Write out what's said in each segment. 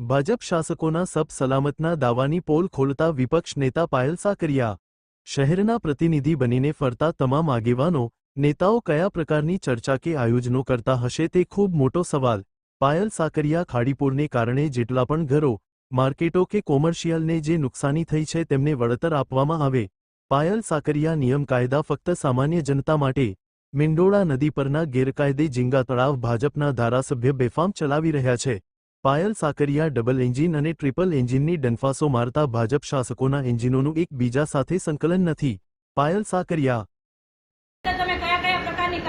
ભાજપ શાસકોના સબ સલામતના દાવાની પોલ ખોલતા વિપક્ષ નેતા પાયલ સાકરિયા. શહેરના પ્રતિનિધિ બનીને ફરતા તમામ આગેવાનો, નેતાઓ કયા પ્રકારની ચર્ચા કે આયોજનો કરતા હશે તે ખૂબ મોટો સવાલ. પાયલ સાકરિયા ખાડીપુરને કારણે જેટલા પણ ઘરો, માર્કેટો કે કોમર્શિયલને જે નુકસાની થઈ છે તેમને વળતર આપવામાં આવે. પાયલ સાકરિયા નિયમ કાયદા ફક્ત સામાન્ય જનતા માટે, મિંડોળા નદી પરના ગેરકાયદે ઝીંગા તળાવ ભાજપના ધારાસભ્ય બેફામ ચલાવી રહ્યા છે. પાયલ સાકરિયા ડબલ એન્જિન અને ટ્રિપલ એન્જિનની ડંફાસો મારતા ભાજપ શાસકોના એન્જિનોનું એકબીજા સાથે સંકલન નથી. પાયલ સાકરિયા તમે કયા પ્રકારની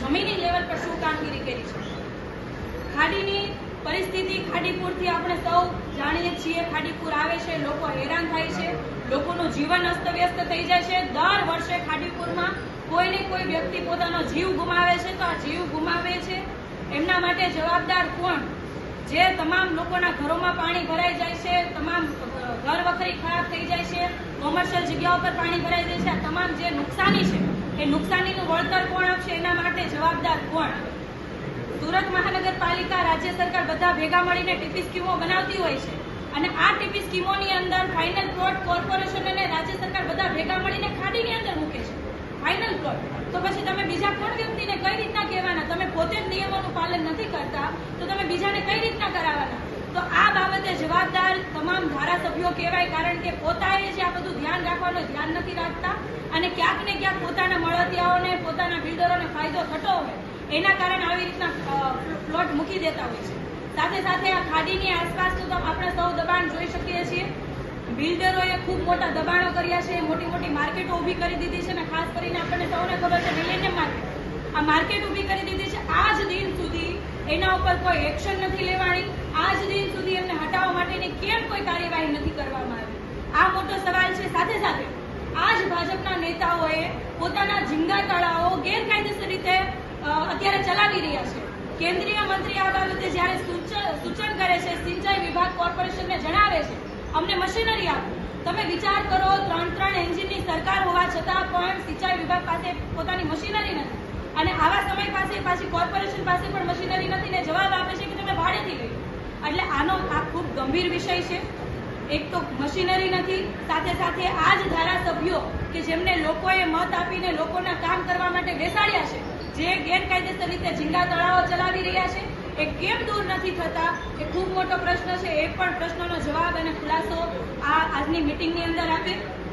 જમીની લેવલ પર શું કામગીરી કરી છે? પરિસ્થિતિ ખાડીપુરથી આપણે સૌ જાણીએ છીએ. ખાડીપુર આવે છે, લોકો હેરાન થાય છે, લોકોનું જીવન અસ્તવ્યસ્ત થઈ જાય છે. દર વર્ષે ખાડીપુરમાં કોઈ ને કોઈ વ્યક્તિ પોતાનો જીવ ગુમાવે છે તો આ જીવ ગુમાવે છે. એમના માટે જવાબદાર કોણ? જે તમામ લોકોના ઘરોમાં પાણી ભરાઈ જાય છે, તમામ ઘર વખરી ખરાબ થઈ જાય છે, કોમર્શિયલ જગ્યાઓ પર પાણી ભરાઈ જાય છે, આ તમામ જે નુકસાની છે, એ નુકસાનીનું વળતર કોણ આપશે? એના માટે જવાબદાર કોણ? રાજ્ય સરકાર બધા ભેગા મળીને ટીપી સ્કીમો બનાવતી હોય છે. અને આ ટીપી સ્કીમોની અંદર ફાઇનલ પ્લોટ કોર્પોરેશન અને રાજ્ય સરકાર બધા ભેગા મળીને ખાડીની અંદર મૂકે છે. ફાઇનલ પ્લોટ તો પછી તમે બીજા કોણ વ્યક્તિને કઈ રીતના કહેવાના? તમે પોતે જ નિયમોનું પાલન નથી કરતા, તો તમે બીજાને કઈ રીતના કરાવવાના? તો આ બાબતે જવાબદાર તમામ ધારાસભ્યો કહેવાય, કારણ કે પોતાએ જે આ બધું ધ્યાન રાખવાનું ધ્યાન નથી રાખતા. અને ક્યાંક ને ક્યાંક પોતાના મળતિયાઓને, પોતાના બિલ્ડરોને ફાયદો થતો હોય. એના કારણે આવી રીતના પ્લોટ મૂકી દેતા હોય છે. સાથે સાથે આ ખાડીની આસપાસનું તો આપણે સૌ દબાણ જોઈ શકીએ છીએ. બિલ્ડરોએ ખૂબ મોટા દબાણો કર્યા છે, મોટી મોટી માર્કેટો ઊભી કરી દીધી છે અને ખાસ કરીને આપણને સૌને ખબર છે મિલેનિયમ માર્કેટ. આ માર્કેટ ઊભી કરી દીધી છે આજ દિન સુધી. એના ઉપર કોઈ એક્શન નથી લેવાની આજ દિન સુધી એમને હટાવવા માટેની કેમ કોઈ કાર્યવાહી નથી કરવામાં આવી? આ મોટો સવાલ છે. સાથે સાથે આજ ભાજપના નેતાઓએ પોતાના ઝીંગા તળાવો ગેરકાયદેસર ચલાવી રહ્યા છે. કેન્દ્રીય મંત્રી આ બાબતે જ્યારે સૂચન કરે છે, સિંચાઈ વિભાગ કોર્પોરેશનને જણાવે છે, અમને મશીનરી આપો. તમે વિચાર કરો ત્રણ ત્રણ એન્જિનની સરકાર હોવા છતાં પણ સિંચાઈ વિભાગ પાસે પોતાની મશીનરી નથી. અને આવા સમય પાસે પાછી કોર્પોરેશન પાસે પણ મશીનરી નથી ને જવાબ આપે છે કે તમે ભાડેથી લઈ એટલે આનો આ ખૂબ ગંભીર વિષય છે. એક તો મશીનરી નથી, સાથે સાથે આ જ ધારાસભ્યો કે જેમને લોકોએ મત આપીને લોકોના કામ કરવા માટે બેસાડ્યા છે જે ગેરકાયદેસર રીતે ઝીંગા તળાવો ચલાવી રહ્યા છે, એ કેમ દૂર નથી થતા? એ ખૂબ મોટો પ્રશ્ન છે. એ પણ પ્રશ્નનો જવાબ અને ખુલાસો આ આજની મિટિંગની અંદર આપે.